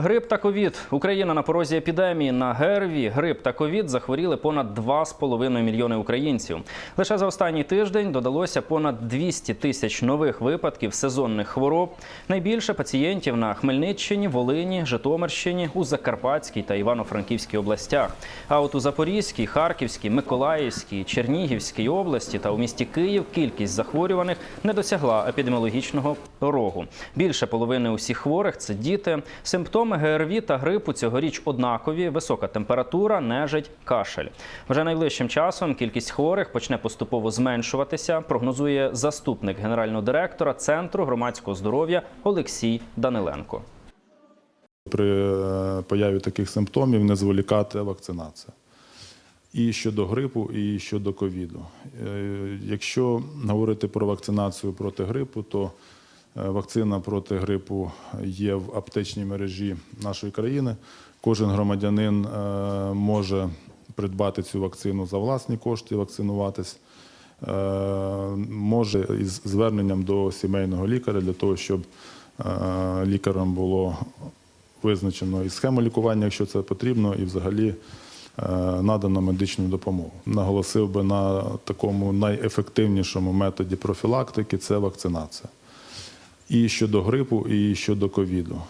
Грип та ковід. Україна на порозі епідемії. На ГРВІ грип та ковід захворіли понад 2,5 мільйони українців. Лише за останній тиждень додалося понад 200 тисяч нових випадків сезонних хвороб. Найбільше пацієнтів на Хмельниччині, Волині, Житомирщині, у Закарпатській та Івано-Франківській областях. А от у Запорізькій, Харківській, Миколаївській, Чернігівській області та у місті Київ кількість захворюваних не досягла епідеміологічного рогу. Більше половини усіх хворих це діти. Симптоми ГРВІ та грипу цьогоріч однакові: висока температура, нежить, кашель. Вже найближчим часом кількість хворих почне поступово зменшуватися. Прогнозує заступник генерального директора Центру громадського здоров'я Олексій Даниленко. При е, появі таких симптомів не зволікати вакцинація. І щодо грипу, і щодо ковіду. Е, Якщо говорити про вакцинацію проти грипу, то вакцина проти грипу є в аптечній мережі нашої країни. Кожен громадянин е, може придбати цю вакцину за власні кошти, вакцинуватись. Е, Може із зверненням до сімейного лікаря для того, щоб е, лікарем було визначено і схему лікування, якщо це потрібно, і взагалі е, надано медичну допомогу. Наголосив би на такому найефективнішому методі профілактики це вакцинація. І щодо грипу, і щодо ковіду.